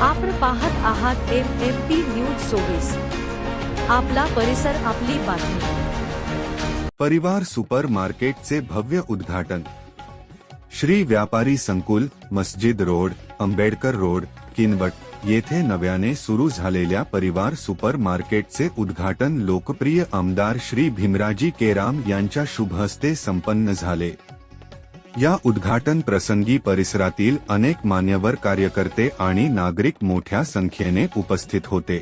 आपण पाहत आहात एम एम पी न्यूज चोवीस. आपला परिसर आपली बातमी. परिवार सुपर मार्केटचे भव्य उद्घाटन. श्री व्यापारी संकुल मस्जिद रोड आंबेडकर रोड किनवट येथे नव्याने सुरू झालेल्या परिवार सुपर मार्केटचे उद्घाटन लोकप्रिय आमदार श्री भीमराजी केराम यांच्या शुभ हस्ते संपन्न झाले. या उद्घाटन प्रसंगी परिसरातील अनेक मान्यवर कार्यकर्ते आणि नागरिक मोठ्या संख्येने उपस्थित होते.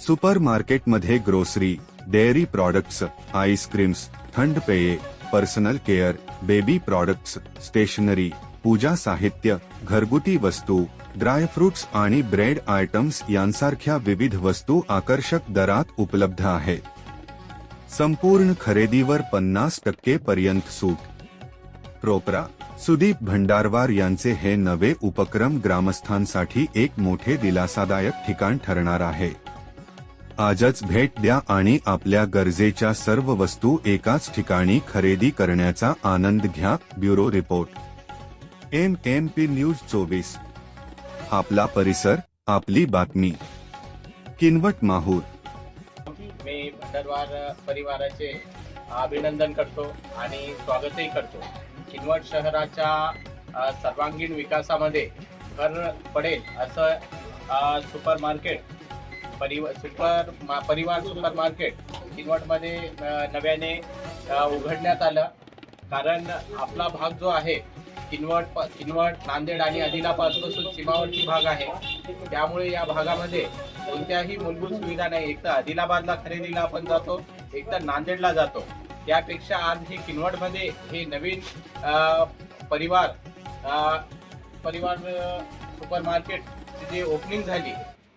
सुपर मार्केटमध्ये ग्रोसरी, डेअरी प्रॉडक्ट्स, आईस्क्रीम्स, थंड पेये, personal care, baby products, stationery, पूजा साहित्य, घरगुती वस्तू ड्रायफ्रुट्स आणि ब्रेड आयटम्स यांसारख्या विविध वस्तू आकर्षक दरात उपलब्ध आहेत संपूर्ण खरेदीवर पन्नास टक्के पर्यंत सूट. प्रोपरा सुदीप भंडारवार यांचे हे नवे उपक्रम ग्रामस्थांसाठी एक मोठे दिलासादायक ठिकाण ठरणार आहे. आजच भेट द्या आणि आपल्या गरजेच्या सर्व वस्तू एकाच ठिकाणी खरेदी करण्याचा आनंद घ्या bureau report. M M P news चोवीस. आपला परिसर आपली बातमी. किनवट माहूर. मी भंडारवार परिवाराचे अभिनंदन करतो आणि स्वागतही करतो. किनवट शहराच्या सर्वांगीण विकासामध्ये भर पडेल असं सुपर मार्केट परिवार सुपर मा- परिवार सुपर मार्केट किनवटमध्ये नव्याने उघडण्यात आलं. कारण आपला भाग जो आहे किनवट प- किनवट नांदेड आणि आदिलाबादपासून सीमावर्ती भाग आहे. त्यामुळे या भागामध्ये कोणत्याही मूलभूत सुविधा नाही. एक तर आदिलाबादला खरेदीला आपण जातो एक तर नांदेडला जातो. त्यापेक्षा आज हे किनवटमध्ये हे नवीन परिवार परिवार सुपर मार्केटची जी ओपनिंग झाली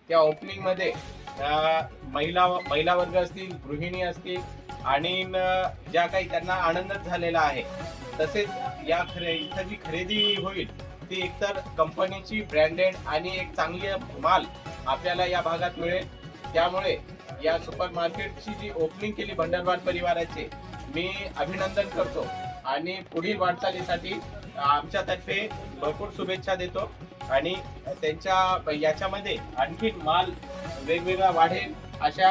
त्या ओपनिंगमध्ये महिला महिला वर्ग असतील गृहिणी असतील आणि ज्या काही त्यांना आनंदच झालेला आहे तसेच या खरे इथं जी खरेदी होईल ती एकतर कंपनीची ब्रँडेड आणि एक चांगली माल आपल्याला या भागात मिळेल. त्यामुळे या सुपर मार्केटची जी ओपनिंग केली भंडारवाड परिवाराचे मी अभिनंदन करतो आणि पुढील वाटचालीसाठी आमच्यातर्फे भरपूर शुभेच्छा देतो आणि त्यांच्या याच्यामध्ये आणखी माल वेगवेगळा वाढेल अशा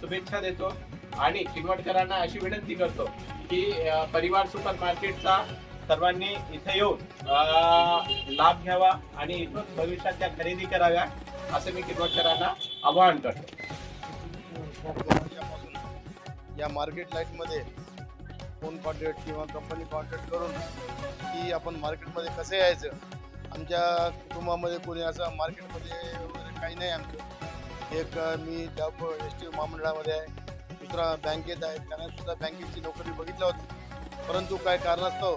शुभेच्छा देतो आणि किनवटकरांना अशी विनंती करतो की परिवार सुपर मार्केटचा सर्वांनी इथे येऊन लाभ घ्यावा आणि इथून भविष्यात त्या खरेदी कराव्या असं मी किनवटकरांना आवाहन करतो. या मार्केट लाईटमध्ये फोन कॉन्टॅक्ट किंवा कंपनी कॉन्टॅक्ट करून की आपण मार्केटमध्ये कसं यायचं? आमच्या कुटुंबामध्ये कोणी असं मार्केटमध्ये वगैरे काही नाही आमचं. एक मी जॉब एस टी महामंडळामध्ये आहे. दुसरा बँकेत आहे. त्याने सुद्धा बँकेची नोकरी बघितलं होती. परंतु काय कारणास्तव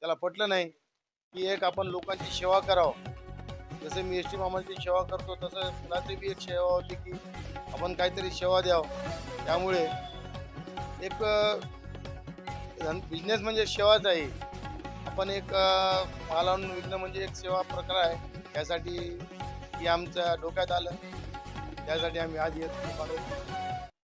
त्याला पटलं नाही की एक आपण लोकांची सेवा करावं. जसं मी एस टी मामाची सेवा करतो तसं मुलाची बी एक सेवा होती की आपण काहीतरी सेवा द्यावं. त्यामुळे एक बिझनेस म्हणजे सेवाच आहे. आपण एक माल आणून विकणं म्हणजे एक सेवा प्रकार आहे. त्यासाठी हे आमच्या डोक्यात आलं. त्यासाठी आम्ही आज येत